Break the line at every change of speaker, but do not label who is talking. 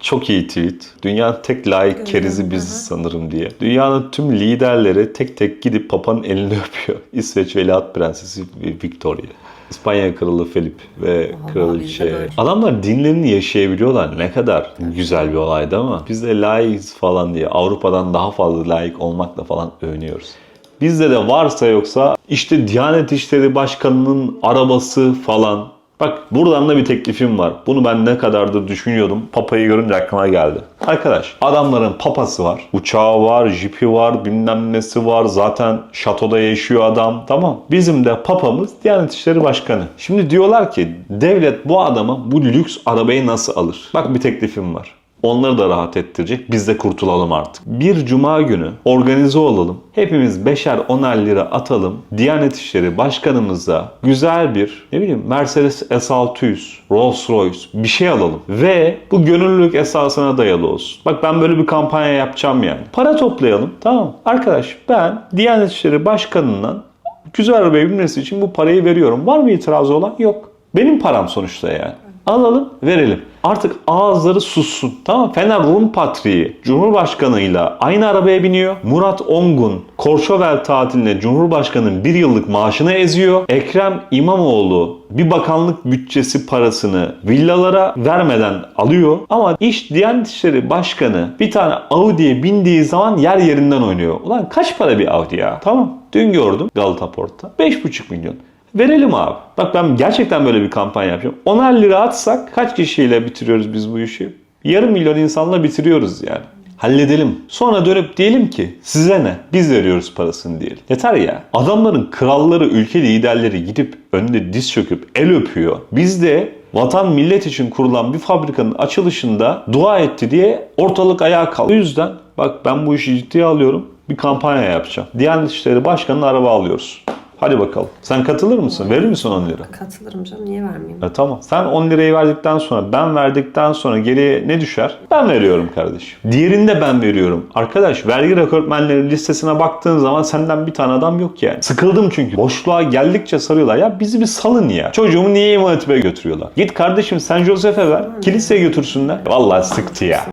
Çok iyi tweet. Dünyanın tek layık kerizi biziz sanırım diye. Dünyanın tüm liderleri tek tek gidip Papa'nın elini öpüyor. İsveç Veliaht Prensesi Victoria. İspanya Kralı Filip ve
de
Kraliçe.
böyle.
Adamlar dinlerini yaşayabiliyorlar. Ne kadar güzel bir olaydı ama biz de layığız falan diye Avrupa'dan daha fazla layık olmakla falan övünüyoruz. Bizde de varsa yoksa işte Diyanet İşleri Başkanı'nın arabası falan. Bak buradan da bir teklifim var. Bunu ben ne kadardır düşünüyordum. Papayı görünce aklıma geldi. Arkadaş adamların papası var. Uçağı var, jipi var, bilmem nesi var. Zaten şatoda yaşıyor adam. Tamam. Bizim de papamız Diyanet İşleri Başkanı. Şimdi diyorlar ki devlet bu adama bu lüks arabayı nasıl alır? Bak bir teklifim var. Onları da rahat ettirecek. Biz de kurtulalım artık. Bir cuma günü organize olalım. Hepimiz beşer onar lira atalım. Diyanet İşleri Başkanımıza güzel bir ne bileyim Mercedes S600, Rolls Royce bir şey alalım. Ve bu gönüllülük esasına dayalı olsun. Bak ben böyle bir kampanya yapacağım yani. Para toplayalım. Tamam. Arkadaş ben Diyanet İşleri Başkanı'ndan güzel arabayı binmesi için bu parayı veriyorum. Var mı itirazı olan? Yok. Benim param sonuçta yani. Alalım, verelim. Artık ağızları sussun. Tamam Fener Rum Patriği Cumhurbaşkanıyla aynı arabaya biniyor. Murat Ongun Korşovel tatiline Cumhurbaşkanı'nın bir yıllık maaşını eziyor. Ekrem İmamoğlu bir bakanlık bütçesi parasını villalara vermeden alıyor. Ama iş Diyanet İşleri Başkanı bir tane Audi'ye bindiği zaman yer yerinden oynuyor. Ulan kaç para bir Audi ya? Tamam. Dün gördüm Galata Port'ta. 5,5 milyon. Verelim abi. Bak ben gerçekten böyle bir kampanya yapacağım. 10'ar lira atsak kaç kişiyle bitiriyoruz biz bu işi? Yarım milyon insanla bitiriyoruz yani. Halledelim. Sonra dönüp diyelim ki size ne? Biz veriyoruz parasını diyelim. Yeter ya. Adamların kralları, ülke liderleri gidip önünde diz çöküp el öpüyor. Biz de vatan millet için kurulan bir fabrikanın açılışında dua etti diye ortalık ayağa kalktı. O yüzden bak ben bu işi ciddiye alıyorum. Bir kampanya yapacağım. Diyanet İşleri Başkanı'na araba alıyoruz. Hadi bakalım. Sen katılır mısın? Verir misin 10 lira?
Katılırım canım niye vermeyeyim?
E, tamam. Sen 10 lirayı verdikten sonra ben verdikten sonra geriye ne düşer? Ben veriyorum kardeşim. Diğerinde ben veriyorum. Arkadaş vergi rekortmenleri listesine baktığın zaman senden bir tane adam yok yani. Sıkıldım çünkü. Boşluğa geldikçe sarıyorlar. Ya bizi bir salın ya. Çocuğumu niye İmam götürüyorlar? Git kardeşim Sen Joseph'e ver. Kiliseye götürsünler. Vallahi sıktı ya.